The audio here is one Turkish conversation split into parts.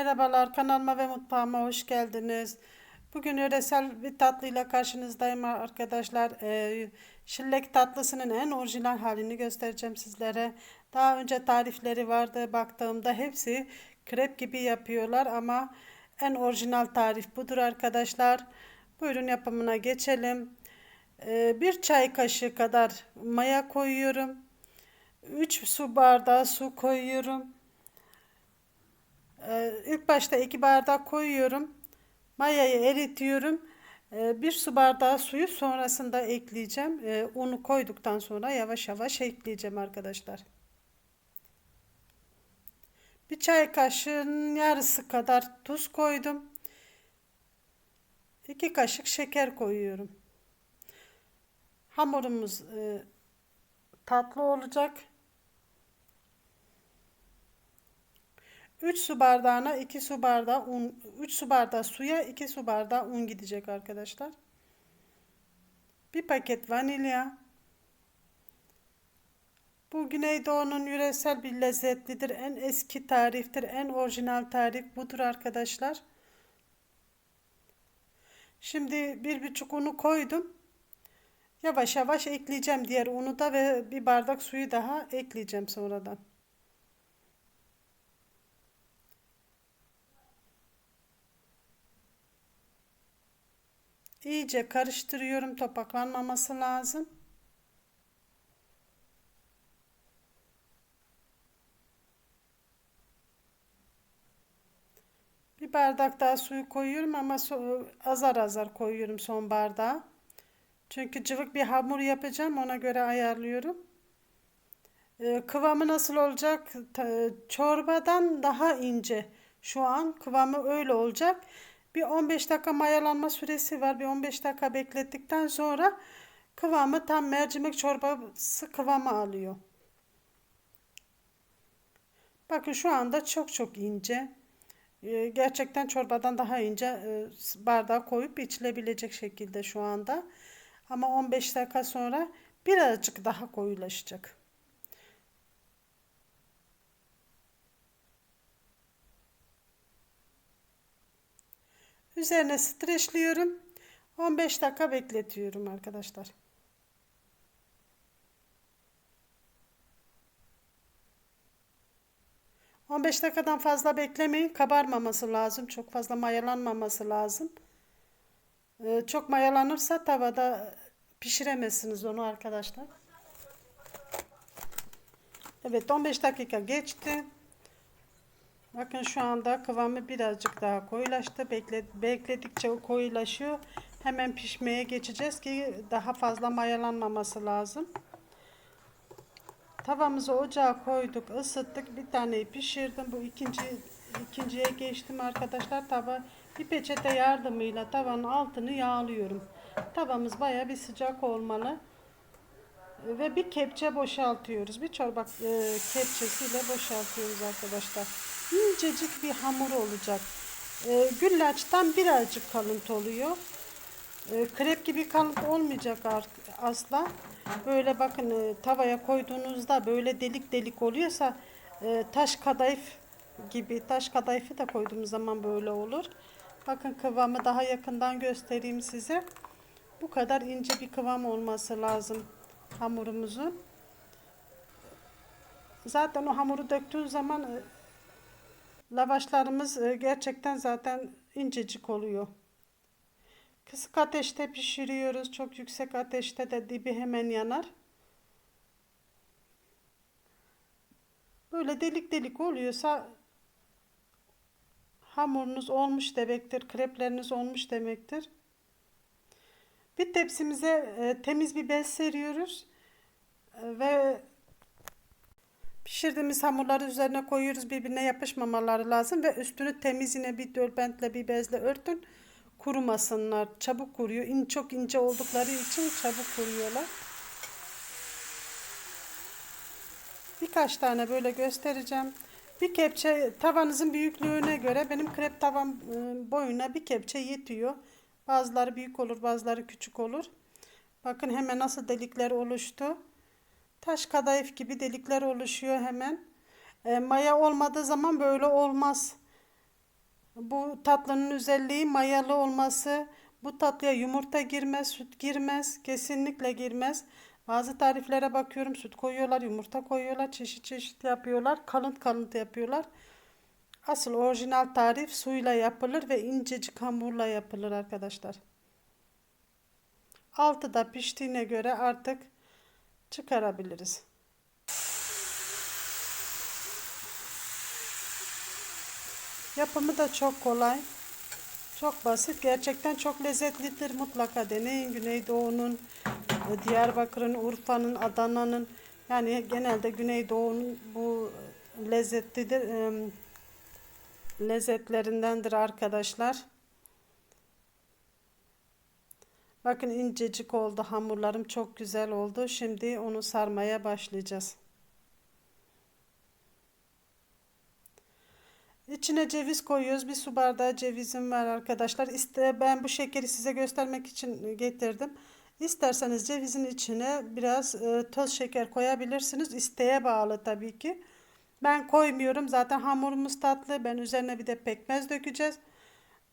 Merhabalar kanalıma ve mutfağıma hoş geldiniz. Bugün yöresel bir tatlıyla karşınızdayım arkadaşlar. Ee, şillek tatlısının en orijinal halini göstereceğim sizlere. Daha önce tarifleri vardı baktığımda hepsi krep gibi yapıyorlar ama en orijinal tarif budur arkadaşlar. Buyurun yapımına geçelim. Ee, bir çay kaşığı kadar maya koyuyorum. 3 su bardağı su koyuyorum. Ee, ilk başta iki bardak koyuyorum. Mayayı eritiyorum. Ee, bir su bardağı suyu sonrasında ekleyeceğim. Ee, unu koyduktan sonra yavaş yavaş ekleyeceğim arkadaşlar. Bir çay kaşığının yarısı kadar tuz koydum. İki kaşık şeker koyuyorum. Hamurumuz e, tatlı olacak. 3 su bardağına 2 su bardağı un 3 su bardağı suya 2 su bardağı un gidecek arkadaşlar. Bir paket vanilya. Bu Güneydoğu'nun yöresel bir lezzetlidir. En eski tariftir. En orijinal tarif budur arkadaşlar. Şimdi bir buçuk unu koydum. Yavaş yavaş ekleyeceğim diğer unu da ve bir bardak suyu daha ekleyeceğim sonradan. İyice karıştırıyorum. Topaklanmaması lazım. Bir bardak daha suyu koyuyorum ama azar azar koyuyorum son bardağa. Çünkü cıvık bir hamur yapacağım. Ona göre ayarlıyorum. Ee, kıvamı nasıl olacak? Çorbadan daha ince. Şu an kıvamı öyle olacak. Bir 15 dakika mayalanma süresi var. Bir 15 dakika beklettikten sonra kıvamı tam mercimek çorbası kıvamı alıyor. Bakın şu anda çok çok ince. Ee, gerçekten çorbadan daha ince e, bardağa koyup içilebilecek şekilde şu anda. Ama 15 dakika sonra birazcık daha koyulaşacak. Üzerine streçliyorum. 15 dakika bekletiyorum arkadaşlar. On beş dakikadan fazla beklemeyin. Kabarmaması lazım. Çok fazla mayalanmaması lazım. Ee, çok mayalanırsa tavada pişiremezsiniz onu arkadaşlar. Evet 15 dakika geçti. Bakın şu anda kıvamı birazcık daha koyulaştı. Bekle, bekledikçe koyulaşıyor. Hemen pişmeye geçeceğiz ki daha fazla mayalanmaması lazım. Tavamızı ocağa koyduk, ısıttık. Bir taneyi pişirdim. Bu ikinci ikinciye geçtim arkadaşlar. Tava bir peçete yardımıyla tavanın altını yağlıyorum. Tavamız baya bir sıcak olmalı. Ve bir kepçe boşaltıyoruz. Bir çorba e, kepçesiyle boşaltıyoruz arkadaşlar incecik bir hamur olacak. E, güllaçtan birazcık kalıntı oluyor. E, krep gibi kalıntı olmayacak asla. Böyle bakın e, tavaya koyduğunuzda böyle delik delik oluyorsa e, taş kadayıf gibi taş kadayıfı da koyduğumuz zaman böyle olur. Bakın kıvamı daha yakından göstereyim size. Bu kadar ince bir kıvam olması lazım hamurumuzun. Zaten o hamuru döktüğün zaman e, Lavaşlarımız e, gerçekten zaten incecik oluyor. Kısık ateşte pişiriyoruz. Çok yüksek ateşte de dibi hemen yanar. Böyle delik delik oluyorsa hamurunuz olmuş demektir. Krepleriniz olmuş demektir. Bir tepsimize e, temiz bir bez seriyoruz. E, ve Pişirdiğimiz hamurları üzerine koyuyoruz. Birbirine yapışmamaları lazım ve üstünü temiz yine bir dörbentle bir bezle örtün. Kurumasınlar. Çabuk kuruyor. İn, çok ince oldukları için çabuk kuruyorlar. Birkaç tane böyle göstereceğim. Bir kepçe tavanızın büyüklüğüne göre benim krep tavam ıı, boyuna bir kepçe yetiyor. Bazıları büyük olur, bazıları küçük olur. Bakın hemen nasıl delikler oluştu. Taş kadayıf gibi delikler oluşuyor hemen. E, maya olmadığı zaman böyle olmaz. Bu tatlının özelliği mayalı olması. Bu tatlıya yumurta girmez, süt girmez, kesinlikle girmez. Bazı tariflere bakıyorum süt koyuyorlar, yumurta koyuyorlar, çeşit çeşit yapıyorlar, kalıntı kalıntı yapıyorlar. Asıl orijinal tarif suyla yapılır ve incecik hamurla yapılır arkadaşlar. Altı da piştiğine göre artık çıkarabiliriz. Yapımı da çok kolay. Çok basit. Gerçekten çok lezzetlidir. Mutlaka deneyin. Güneydoğu'nun, Diyarbakır'ın, Urfa'nın, Adana'nın yani genelde Güneydoğu'nun bu lezzetlidir. Lezzetlerindendir arkadaşlar. Bakın incecik oldu. Hamurlarım çok güzel oldu. Şimdi onu sarmaya başlayacağız. İçine ceviz koyuyoruz. Bir su bardağı cevizim var arkadaşlar. İşte ben bu şekeri size göstermek için getirdim. İsterseniz cevizin içine biraz e, toz şeker koyabilirsiniz. İsteğe bağlı tabii ki. Ben koymuyorum. Zaten hamurumuz tatlı. Ben üzerine bir de pekmez dökeceğiz.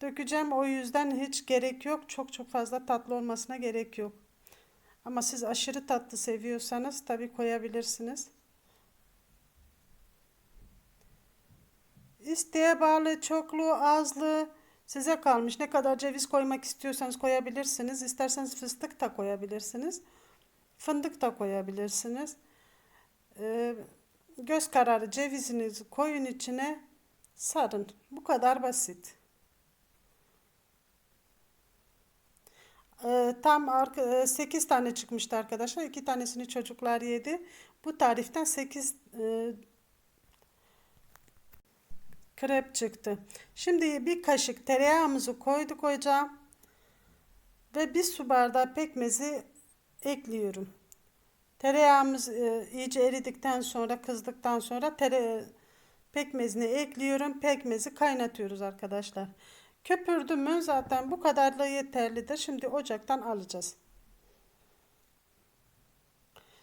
Dökeceğim. O yüzden hiç gerek yok. Çok çok fazla tatlı olmasına gerek yok. Ama siz aşırı tatlı seviyorsanız tabii koyabilirsiniz. İsteğe bağlı, çoklu, azlı size kalmış. Ne kadar ceviz koymak istiyorsanız koyabilirsiniz. İsterseniz fıstık da koyabilirsiniz. Fındık da koyabilirsiniz. Ee, göz kararı cevizinizi koyun içine sarın. Bu kadar basit. Ee, tam 8 tane çıkmıştı arkadaşlar. 2 tanesini çocuklar yedi. Bu tariften 8 e, krep çıktı. Şimdi bir kaşık tereyağımızı koyduk ocağa ve bir su bardağı pekmezi ekliyorum. Tereyağımız e, iyice eridikten sonra kızdıktan sonra tere pekmezini ekliyorum. Pekmezi kaynatıyoruz arkadaşlar. Köpürdü mü zaten bu kadarla yeterlidir. Şimdi ocaktan alacağız.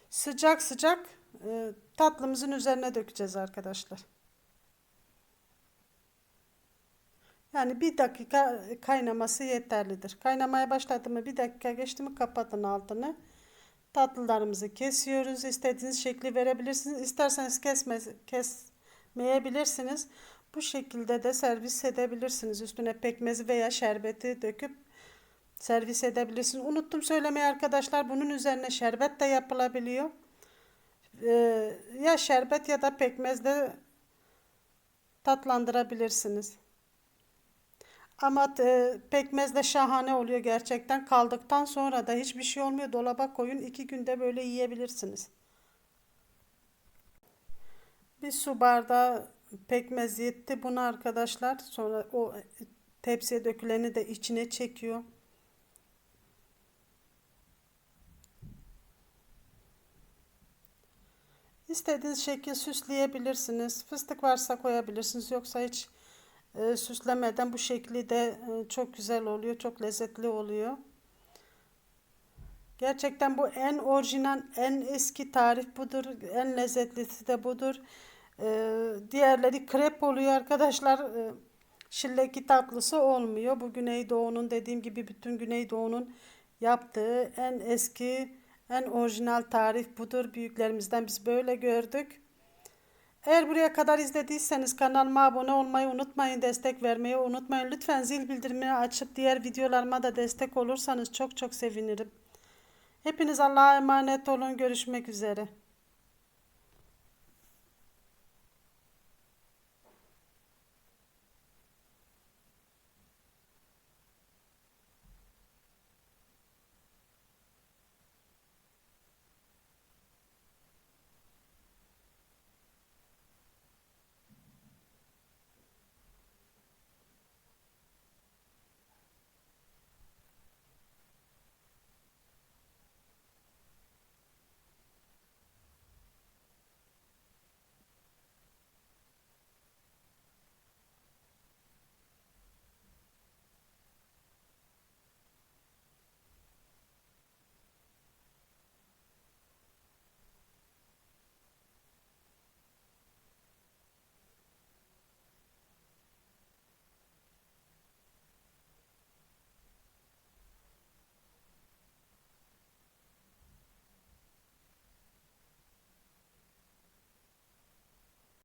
Sıcak sıcak e, tatlımızın üzerine dökeceğiz arkadaşlar. Yani bir dakika kaynaması yeterlidir. Kaynamaya başladı mı bir dakika geçti mi kapatın altını. Tatlılarımızı kesiyoruz. İstediğiniz şekli verebilirsiniz. İsterseniz kesme, kesmeyebilirsiniz. Bu şekilde de servis edebilirsiniz. Üstüne pekmezi veya şerbeti döküp servis edebilirsiniz. Unuttum söylemeyi arkadaşlar. Bunun üzerine şerbet de yapılabiliyor. Ee, ya şerbet ya da pekmezle tatlandırabilirsiniz. Ama e, pekmez de şahane oluyor gerçekten. Kaldıktan sonra da hiçbir şey olmuyor. Dolaba koyun. iki günde böyle yiyebilirsiniz. Bir su bardağı pekmez yetti bunu arkadaşlar. Sonra o tepsiye döküleni de içine çekiyor. İstediğiniz şekil süsleyebilirsiniz. Fıstık varsa koyabilirsiniz. Yoksa hiç e, süslemeden bu şekli de e, çok güzel oluyor. Çok lezzetli oluyor. Gerçekten bu en orijinal, en eski tarif budur. En lezzetlisi de budur. E, diğerleri krep oluyor arkadaşlar. E, şilleki tatlısı olmuyor. Bu Güneydoğu'nun dediğim gibi bütün Güneydoğu'nun yaptığı en eski, en orijinal tarif budur. Büyüklerimizden biz böyle gördük. Eğer buraya kadar izlediyseniz kanalıma abone olmayı unutmayın, destek vermeyi unutmayın. Lütfen zil bildirimini açıp diğer videolarıma da destek olursanız çok çok sevinirim. Hepiniz Allah'a emanet olun. Görüşmek üzere.